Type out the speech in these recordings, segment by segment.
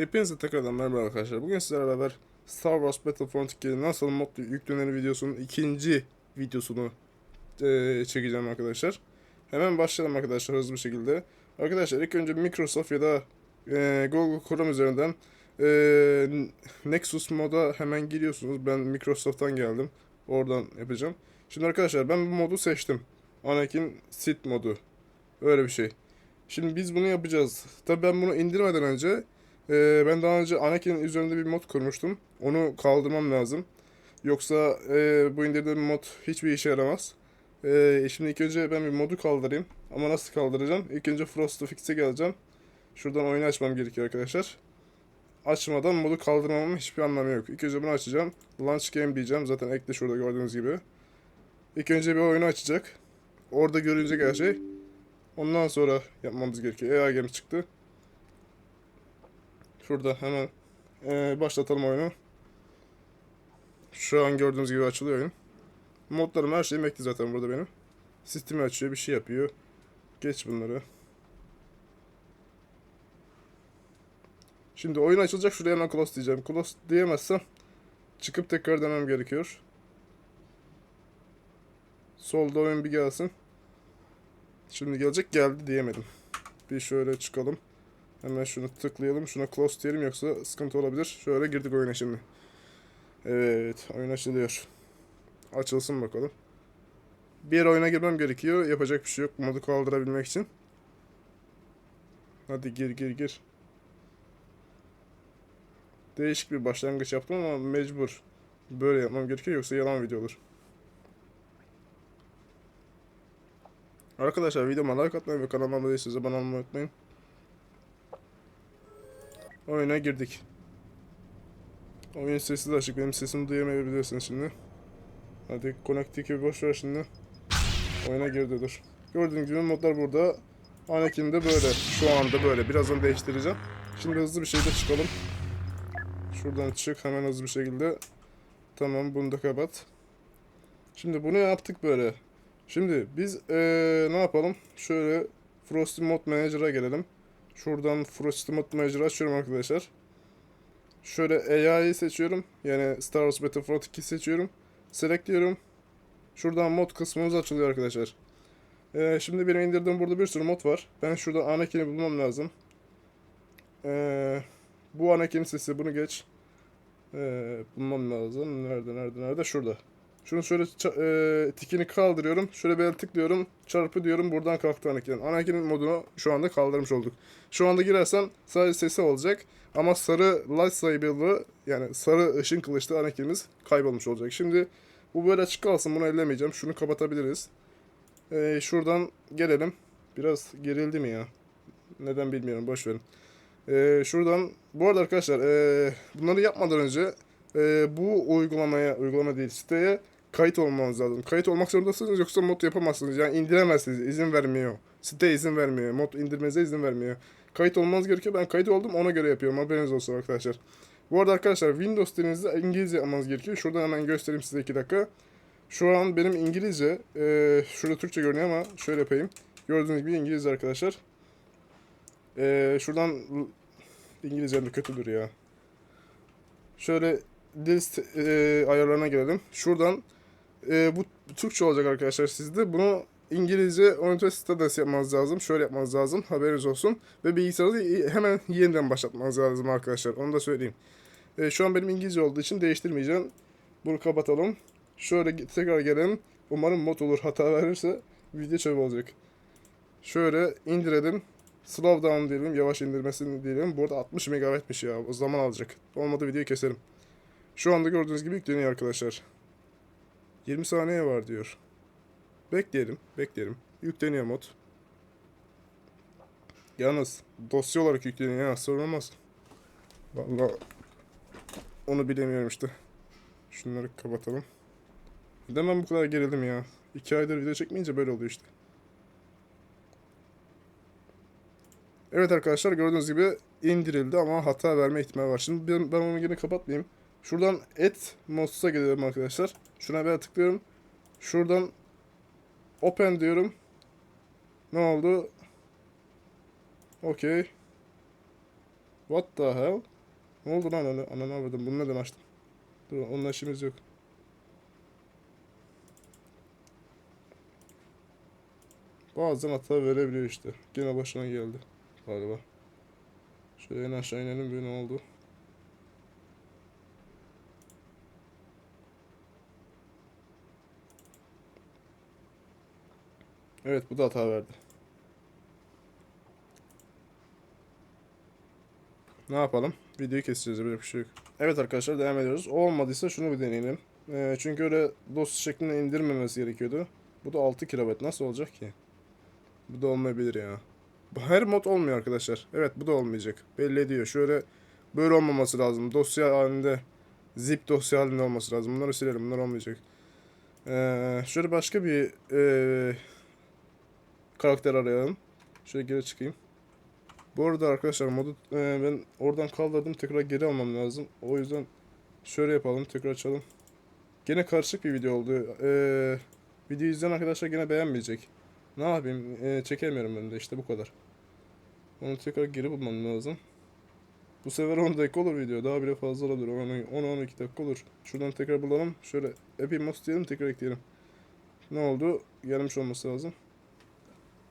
Hepinize tekrardan merhaba arkadaşlar. Bugün sizlerle beraber Star Wars Battlefront 2 nasıl mod yüklenir videosunun ikinci videosunu eee, çekeceğim arkadaşlar. Hemen başlayalım arkadaşlar hızlı bir şekilde. Arkadaşlar ilk önce Microsoft ya da eee, Google Chrome üzerinden eee, Nexus moda hemen giriyorsunuz. Ben Microsoft'tan geldim. Oradan yapacağım. Şimdi arkadaşlar ben bu modu seçtim. Anakin Sith modu. Öyle bir şey. Şimdi biz bunu yapacağız. Tabii ben bunu indirmeden önce ee, ben daha önce Anakin'in üzerinde bir mod kurmuştum. Onu kaldırmam lazım. Yoksa e, bu indirdiğim mod hiçbir işe yaramaz. Ee, şimdi ilk önce ben bir modu kaldırayım. Ama nasıl kaldıracağım? İlk önce Frost Fix'e geleceğim. Şuradan oyunu açmam gerekiyor arkadaşlar. Açmadan modu kaldırmamın hiçbir anlamı yok. İlk önce bunu açacağım. Launch Game diyeceğim. Zaten ekli şurada gördüğünüz gibi. İlk önce bir oyunu açacak. Orada görünecek her şey. Ondan sonra yapmamız gerekiyor. AI Game çıktı. Şurada hemen eee, başlatalım oyunu. Şu an gördüğünüz gibi açılıyor oyun. Modlarım her şeyim ekli zaten burada benim. Sistemi açıyor, bir şey yapıyor. Geç bunları. Şimdi oyun açılacak. Şuraya hemen close diyeceğim. Close diyemezsem çıkıp tekrar demem gerekiyor. Solda oyun bir gelsin. Şimdi gelecek geldi diyemedim. Bir şöyle çıkalım. Hemen şunu tıklayalım. Şuna close diyelim yoksa sıkıntı olabilir. Şöyle girdik oyuna şimdi. Evet. Oyun açılıyor. Açılsın bakalım. Bir oyuna girmem gerekiyor. Yapacak bir şey yok. Modu kaldırabilmek için. Hadi gir gir gir. Değişik bir başlangıç yaptım ama mecbur. Böyle yapmam gerekiyor yoksa yalan video olur. Arkadaşlar videoma like atmayı ve kanalıma abone değilseniz abone olmayı unutmayın. Oyuna girdik. Oyun sesi de açık. Benim sesimi duyamayabilirsiniz şimdi. Hadi Connect'teki boş ver şimdi. Oyuna girdi dur. Gördüğünüz gibi modlar burada. Anakin de böyle. Şu anda böyle. Birazdan değiştireceğim. Şimdi hızlı bir şekilde çıkalım. Şuradan çık hemen hızlı bir şekilde. Tamam bunu da kapat. Şimdi bunu yaptık böyle. Şimdi biz eee, ne yapalım? Şöyle Frosty Mod Manager'a gelelim. Şuradan Frosty Mod Manager'ı açıyorum arkadaşlar. Şöyle AI'yi seçiyorum. Yani Star Wars Battlefront 2 seçiyorum. Select diyorum. Şuradan mod kısmımız açılıyor arkadaşlar. Eee, şimdi benim indirdiğim burada bir sürü mod var. Ben şurada Anakin'i bulmam lazım. Eee, bu Anakin sesi bunu geç. Eee, bulmam lazım. Nerede nerede nerede? Şurada. Şunu şöyle eee, tikini kaldırıyorum. Şöyle bir tıklıyorum. Çarpı diyorum. Buradan kalktı Anakin. Anakin'in modunu şu anda kaldırmış olduk. Şu anda girersem sadece sesi olacak. Ama sarı lightsaber'lı yani sarı ışın kılıçlı Anakin'imiz kaybolmuş olacak. Şimdi bu böyle açık kalsın. Bunu ellemeyeceğim. Şunu kapatabiliriz. Eee, şuradan gelelim. Biraz gerildi mi ya? Neden bilmiyorum. Boş verin. Eee, şuradan bu arada arkadaşlar eee, bunları yapmadan önce eee, bu uygulamaya uygulama değil siteye kayıt olmanız lazım. Kayıt olmak zorundasınız yoksa mod yapamazsınız. Yani indiremezsiniz. izin vermiyor. Site izin vermiyor. Mod indirmenize izin vermiyor. Kayıt olmanız gerekiyor. Ben kayıt oldum ona göre yapıyorum. Haberiniz olsun arkadaşlar. Bu arada arkadaşlar Windows dilinizde İngilizce yapmanız gerekiyor. Şuradan hemen göstereyim size 2 dakika. Şu an benim İngilizce, eee, şurada Türkçe görünüyor ama şöyle yapayım. Gördüğünüz gibi İngilizce arkadaşlar. Eee, şuradan İngilizcem de kötüdür ya. Şöyle dil st- eee, ayarlarına gelelim. Şuradan eee, bu Türkçe olacak arkadaşlar sizde. Bunu İngilizce ünite sitede yapmanız lazım. Şöyle yapmanız lazım. Haberiniz olsun. Ve bilgisayarınızı hemen yeniden başlatmanız lazım arkadaşlar. Onu da söyleyeyim. Eee, şu an benim İngilizce olduğu için değiştirmeyeceğim. Bunu kapatalım. Şöyle tekrar gelelim. Umarım mod olur. Hata verirse video çöp olacak. Şöyle indirelim. Slow diyelim. Yavaş indirmesini diyelim. Bu arada 60 MB'miş ya. O zaman alacak. Olmadı videoyu keserim. Şu anda gördüğünüz gibi yükleniyor arkadaşlar. 20 saniye var diyor. Bekleyelim. Bekleyelim. Yükleniyor mod. Yalnız dosya olarak yükleniyor ya. Sorun olmaz. Vallahi onu bilemiyorum işte. Şunları kapatalım. Neden ben bu kadar gerildim ya? 2 aydır video çekmeyince böyle oluyor işte. Evet arkadaşlar gördüğünüz gibi indirildi ama hata verme ihtimali var. Şimdi ben, ben onu yine kapatmayayım. Şuradan et mods'a geliyorum arkadaşlar. Şuna bir tıklıyorum. Şuradan open diyorum. Ne oldu? Okey. What the hell? Ne oldu lan ana? Ananı avradım. Bunu neden açtım? Dur onunla işimiz yok. Bazen hata verebiliyor işte. Gene başına geldi. Galiba. Şöyle en aşağı inelim bir ne oldu? Evet bu da hata verdi. Ne yapalım? Videoyu keseceğiz böyle bir şey yok. Evet arkadaşlar devam ediyoruz. O olmadıysa şunu bir deneyelim. Ee, çünkü öyle dosya şeklinde indirmemesi gerekiyordu. Bu da 6 kilobayt. Nasıl olacak ki? Bu da olmayabilir ya. Her mod olmuyor arkadaşlar. Evet bu da olmayacak. Belli ediyor. Şöyle böyle olmaması lazım. Dosya halinde zip dosya halinde olması lazım. Bunları silelim. Bunlar olmayacak. Ee, şöyle başka bir ee, karakter arayalım. Şöyle geri çıkayım. Bu arada arkadaşlar modu e, ben oradan kaldırdım tekrar geri almam lazım. O yüzden şöyle yapalım tekrar açalım. Gene karışık bir video oldu. Ee, video izleyen arkadaşlar gene beğenmeyecek. Ne yapayım? Ee, çekemiyorum ben de işte bu kadar. Onu tekrar geri bulmam lazım. Bu sefer 10 dakika olur video. Daha bile fazla olabilir. 10-12 dakika olur. Şuradan tekrar bulalım. Şöyle Epimos diyelim tekrar ekleyelim. Ne oldu? Gelmiş olması lazım.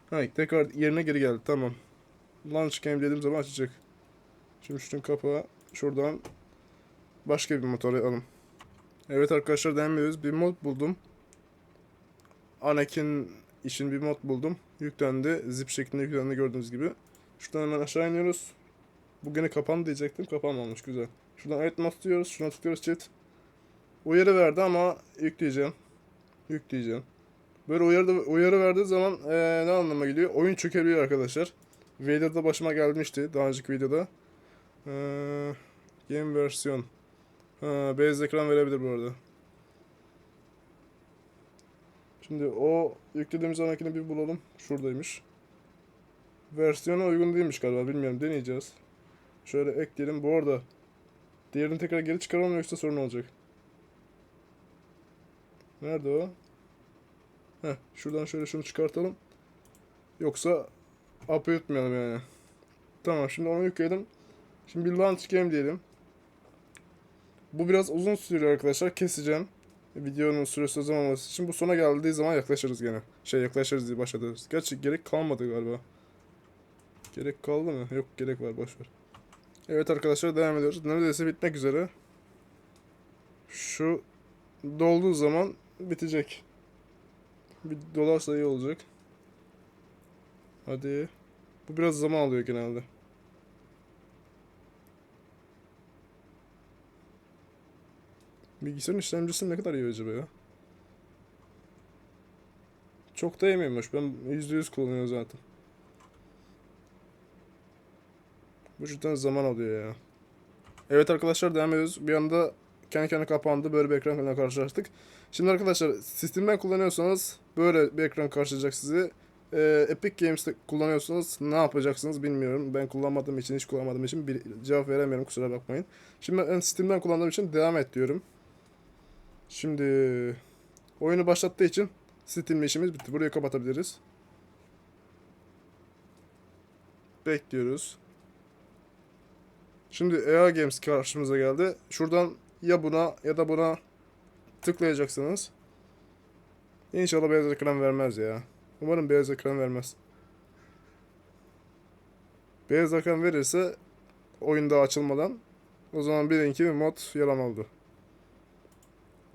Ha tekrar yerine geri geldi. Tamam. Launch game dediğim zaman açacak. Şimdi şunun kapağı şuradan başka bir motor alalım. Evet arkadaşlar devam ediyoruz. Bir mod buldum. Anakin için bir mod buldum. Yüklendi. Zip şeklinde yüklendi gördüğünüz gibi. Şuradan hemen aşağı iniyoruz. Bu gene kapandı diyecektim. Kapanmamış güzel. Şuradan evet mod diyoruz. Şuna tıklıyoruz chat. Uyarı verdi ama yükleyeceğim. Yükleyeceğim. Böyle uyarı, uyarı verdiği zaman eee, ne anlama geliyor? Oyun çökebiliyor arkadaşlar. Vader'da başıma gelmişti daha önceki videoda. Eee, game versiyon. Ha, beyaz ekran verebilir bu arada. Şimdi o yüklediğimiz anakini bir bulalım. Şuradaymış. Versiyona uygun değilmiş galiba bilmiyorum deneyeceğiz. Şöyle ekleyelim. Bu arada diğerini tekrar geri çıkaralım yoksa sorun olacak. Nerede o? Heh, şuradan şöyle şunu çıkartalım. Yoksa up'ı yutmayalım yani. Tamam şimdi onu yükledim. Şimdi bir launch game diyelim. Bu biraz uzun sürüyor arkadaşlar. Keseceğim. Videonun süresi uzamaması için. Bu sona geldiği zaman yaklaşırız gene. Şey yaklaşırız diye başladığımız. Gerçi gerek kalmadı galiba. Gerek kaldı mı? Yok gerek var boşver. Evet arkadaşlar devam ediyoruz. Neredeyse bitmek üzere. Şu dolduğu zaman bitecek. Bir dolarsa iyi olacak. Hadi. Bu biraz zaman alıyor genelde. Bilgisayarın işlemcisi ne kadar iyi acaba ya? Çok da yemiyormuş. Ben %100 kullanıyorum zaten. Bu cidden zaman alıyor ya. Evet arkadaşlar devam ediyoruz. Bir anda kendi kendine kapandı. Böyle bir ekranla karşılaştık. Şimdi arkadaşlar sistemden kullanıyorsanız böyle bir ekran karşılayacak sizi. Ee, Epic Games'te kullanıyorsanız ne yapacaksınız bilmiyorum. Ben kullanmadığım için, hiç kullanmadığım için bir cevap veremiyorum kusura bakmayın. Şimdi ben Steam'den kullandığım için devam et diyorum. Şimdi oyunu başlattığı için Steam'le işimiz bitti. Burayı kapatabiliriz. Bekliyoruz. Şimdi EA Games karşımıza geldi. Şuradan ya buna ya da buna tıklayacaksınız. İnşallah beyaz ekran vermez ya. Umarım beyaz ekran vermez. Beyaz ekran verirse oyun daha açılmadan o zaman bilin ki mod yalan oldu.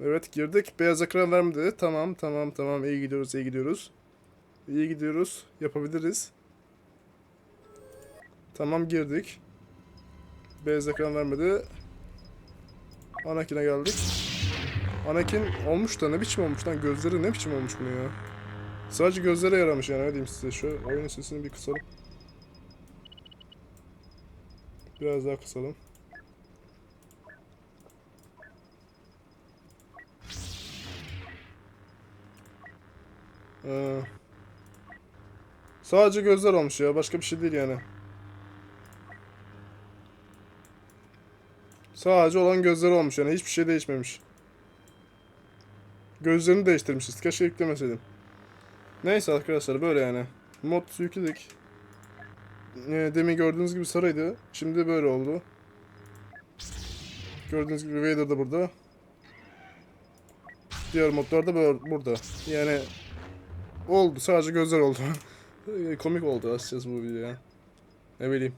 Evet girdik. Beyaz ekran vermedi. Tamam tamam tamam iyi gidiyoruz iyi gidiyoruz. İyi gidiyoruz. Yapabiliriz. Tamam girdik. Beyaz ekran vermedi. Anakin'e geldik. Anakin olmuş da ne biçim olmuş lan gözleri ne biçim olmuş bunu ya. Sadece gözlere yaramış yani ne diyeyim size şu oyunun sesini bir kısalım. Biraz daha kısalım. Ee, sadece gözler olmuş ya başka bir şey değil yani. Sadece olan gözleri olmuş yani hiçbir şey değişmemiş. Gözlerini değiştirmişiz. Keşke yüklemeseydim. Neyse arkadaşlar böyle yani. Mod yükledik. e, demin gördüğünüz gibi sarıydı. Şimdi böyle oldu. Gördüğünüz gibi Vader da burada. Diğer modlar da burada. Yani oldu. Sadece gözler oldu. E, Komik oldu açıkçası bu video ya. Ne bileyim.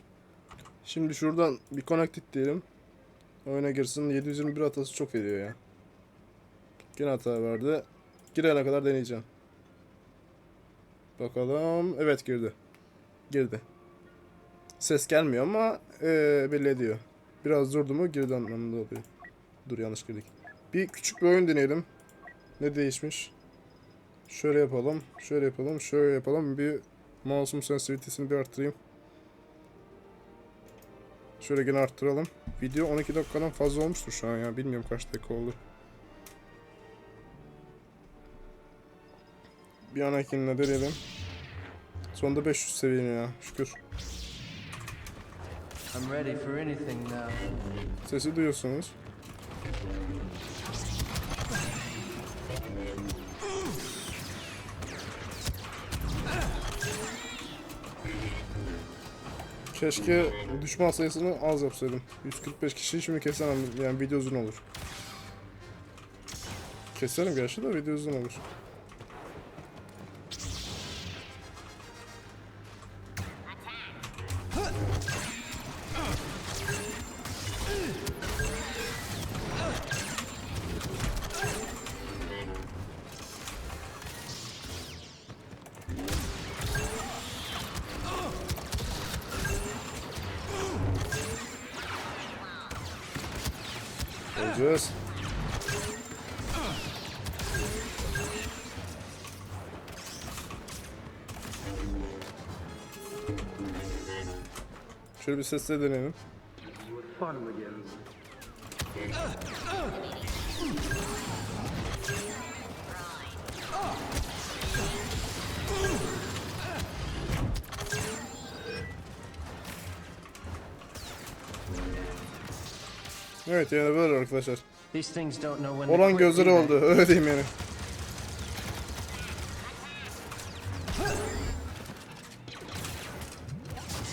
Şimdi şuradan bir connected diyelim. Oyuna girsin. 721 hatası çok veriyor ya. Yine hata verdi. Girene kadar deneyeceğim. Bakalım. Evet girdi. Girdi. Ses gelmiyor ama eee belli ediyor. Biraz durdu mu girdi anlamında oluyor. Dur yanlış girdik. Bir küçük bir oyun deneyelim. Ne değişmiş? Şöyle yapalım. Şöyle yapalım. Şöyle yapalım. Bir mouse'un sensitivity'sini bir arttırayım. Şöyle gene arttıralım. Video 12 dakikadan fazla olmuştur şu an ya. Bilmiyorum kaç dakika oldu. Bir anakinle deneyelim. Sonunda 500 seviyeni ya. Şükür. I'm ready for anything now. Sesi duyuyorsunuz. Keşke düşman sayısını az yapsaydım. 145 kişi şimdi kesemem yani video uzun olur. Keserim gerçi de video uzun olur. Olacağız. Şöyle bir sesle deneyelim. Evet yani böyle arkadaşlar. Olan gözleri oldu öyle diyeyim yani.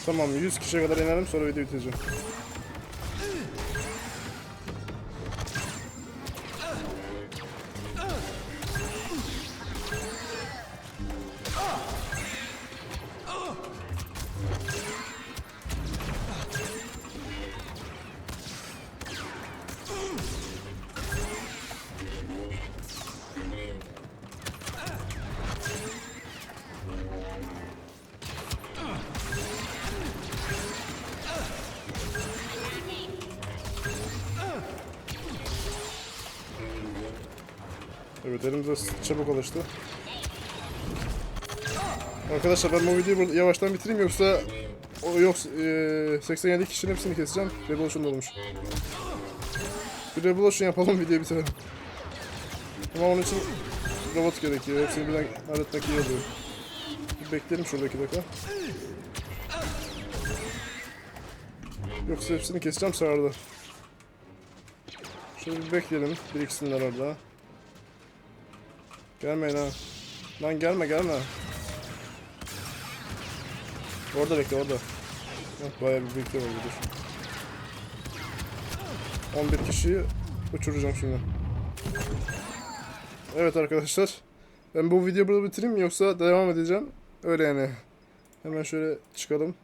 Tamam 100 kişiye kadar inelim sonra video biteceğim. Evet elimize çabuk alıştı. Arkadaşlar ben bu videoyu burada yavaştan bitireyim yoksa o yok e, 87 kişinin hepsini keseceğim. Revolution olmuş. Bir Revolution yapalım videoyu bitirelim. Ama onun için robot gerekiyor. Hepsini birden halletmek iyi oluyor. Bir bekleyelim şurada iki dakika. Yoksa hepsini keseceğim sağırda. Şöyle bir bekleyelim. Bir ikisinden orada. Gelmeyin ha. Lan gelme gelme. Orada bekle orada. Heh, bayağı bir bekle var dur. 11 kişiyi uçuracağım şimdi. Evet arkadaşlar. Ben bu videoyu burada bitireyim yoksa devam edeceğim. Öyle yani. Hemen şöyle çıkalım.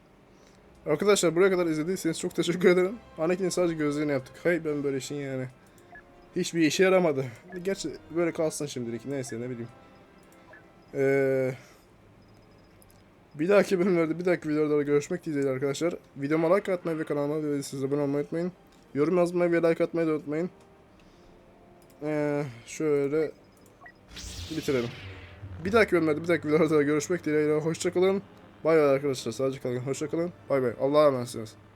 Arkadaşlar buraya kadar izlediyseniz çok teşekkür ederim. Anakin'in sadece gözlerini yaptık. Hay ben böyle işin yani. Hiçbir işe yaramadı. Gerçi böyle kalsın şimdilik. Neyse ne bileyim. Ee, bir dahaki bölümlerde, bir dahaki videolarda görüşmek dileğiyle arkadaşlar. Videoma like atmayı ve kanalıma ve siz abone olmayı unutmayın. Yorum yazmayı ve like atmayı da unutmayın. Ee, şöyle bitirelim. Bir dahaki bölümlerde, bir dahaki videolarda görüşmek dileğiyle. Hoşçakalın. Bay bay arkadaşlar. Sadece kalın. Hoşçakalın. Bay bay. Allah'a emanetsiniz.